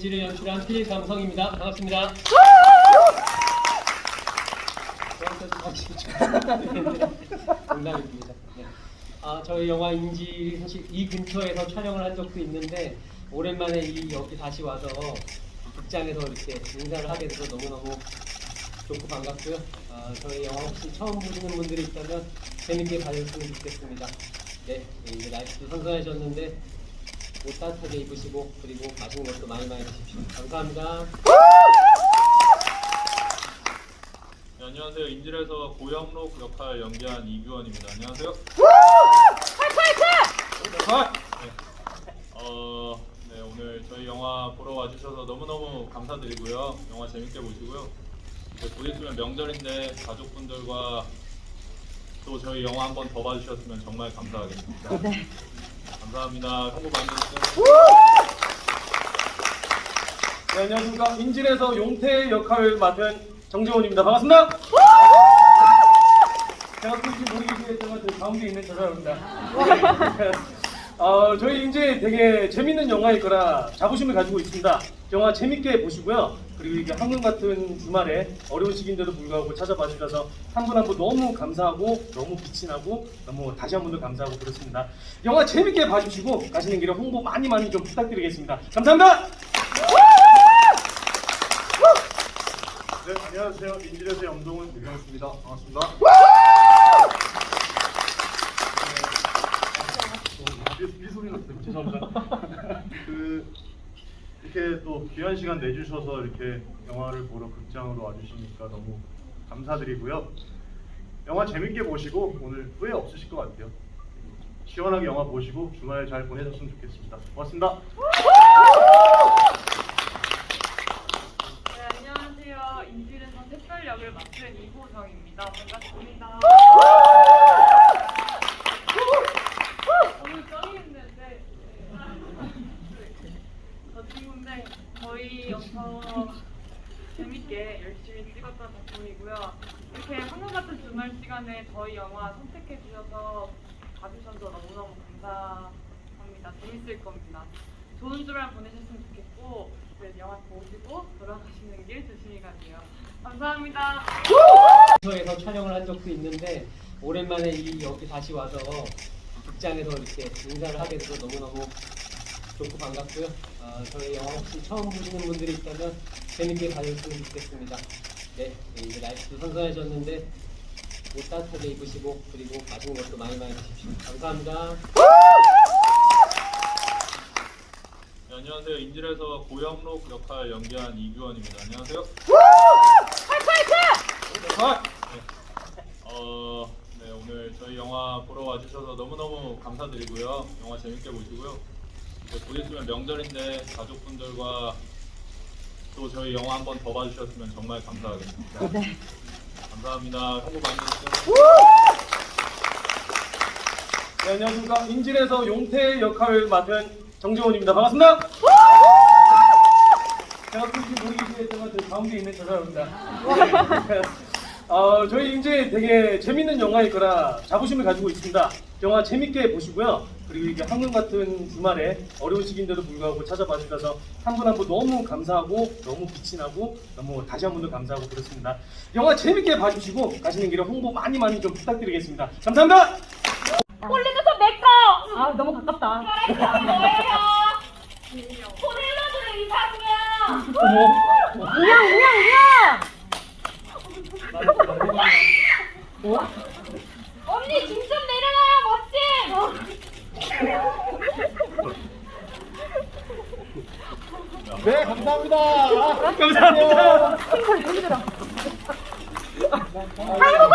네, 인지를 연출한 필립 감성입니다. 반갑습니다. 박수죠. 농담입니다. 네. 아, 저희 영화 인지 사실 이 근처에서 촬영을 한 적도 있는데 오랜만에 이 여기 다시 와서 극장에서 이렇게 인사를 하게 돼서 너무너무 좋고 반갑고요. 아, 저희 영화 혹시 처음 보시는 분들이 있다면 재밌게 봐주셨으면 좋겠습니다. 네, 이제 날씨도 선선해졌는데 옷 따뜻하게 입으시고 그리고 맛있는 것도 많이 많이 드십시오. 감사합니다. 네, 안녕하세요. 인질에서 고영록 역할 연기한 이규원입니다. 안녕하세요. 네. 어, 네, 오늘 저희 영화 보러 와주셔서 너무너무 감사드리고요. 영화 재밌게 보시고요. 이제 곧 있으면 명절인데 가족분들과 또 저희 영화 한 번 더 봐주셨으면 정말 감사하겠습니다. 감사합니다. 홍보 많이 해주세요. 네, 안녕하십니까. 인질에서 용태 역할을 맡은 정재원입니다. 반갑습니다. 제가 혹시 모르겠지만 저 가운데 있는 저 사람입니다. 어, 저희 이제 되게 재밌는 영화일 거라 자부심을 가지고 있습니다. 영화 재밌게 보시고요. 그리고 이게 한국 같은 주말에 어려운 시기인데도 불구하고 찾아봐 주셔서 한 분 한 분 너무 감사하고 너무 빛이 나고 너무 다시 한 번 더 감사하고 그렇습니다. 영화 재밌게 봐주시고 가시는 길에 홍보 많이 많이 좀 부탁드리겠습니다. 감사합니다. 네, 안녕하세요. 인질에서 염동훈 유경수입니다. 반갑습니다. 미소리 났어요. 죄송합니다. 그 이렇게 또 귀한 시간 내주셔서 이렇게 영화를 보러 극장으로 와주시니까 너무 감사드리고요. 영화 재밌게 보시고 오늘 후회 없으실 것 같아요. 시원하게 영화 보시고 주말 잘 보내셨으면 좋겠습니다. 고맙습니다. 네, 안녕하세요. 인질에서 특별 역을 맡은 이호정입니다. 반갑습니다. 오늘 짱이했는데 저 친구인데 영상 재밌게 열심히 찍었던 작품이고요. 이렇게 한국 같은 주말 시간에 저희 영화 선택해 주셔서 봐주셔서 너무너무 감사합니다. 재밌을 겁니다. 좋은 주말 보내셨으면 좋겠고 그 영화 보시고 돌아가시는 길 조심히 가세요. 감사합니다. 근처에서 촬영을 한 적도 있는데 오랜만에 이 여기 다시 와서 극장에서 이렇게 인사를 하게 돼서 너무너무 좋고 반갑고요. 아, 저희 영화 혹시 처음 보시는 분들이 있다면 재밌게 봐주셨으면 좋겠습니다. 네, 이제 날씨도 선선해졌는데 옷 따뜻하게 입으시고 그리고 맛있는 것도 많이 많이 드십시오. 감사합니다. 네, 안녕하세요. 인질에서 고영록 역할 연기한 이규원입니다. 안녕하세요. 네. 어, 네, 오늘 저희 영화 보러 와주셔서 너무너무 감사드리고요. 영화 재밌게 보시고요. 곧 있으면 명절인데 가족분들과 또 저희 영화 한 번 더 봐주셨으면 정말 감사하겠습니다. 감사합니다. 홍보 많이 해주세요. 네, 안녕하십니까. 인질에서 용태 역할을 맡은 정재원입니다. 반갑습니다. 제가 혹시 모르겠지만 저 가운데 있는 저 사람입니다. 어, 저희 이제 되게 재밌는 영화일 거라 자부심을 가지고 있습니다. 영화 재밌게 보시고요. 그리고 이게 한국 같은 주말에 어려운 시기인데도 불구하고 찾아봐 주셔서 한 분 한 분 너무 감사하고 너무 빛이 나고 너무 다시 한 번 더 감사하고 그렇습니다. 영화 재밌게 봐주시고 가시는 길에 홍보 많이 많이 좀 부탁드리겠습니다. 감사합니다. 손내 거! 아 너무 가깝다. 잘했어 뭐예요? 포넬러들의 이상이야. 어머. 우영 우영 우영. 뭐? 언니 짐 좀 내려놔요 멋짐. 네, 감사합니다. 감사합니다. 한국은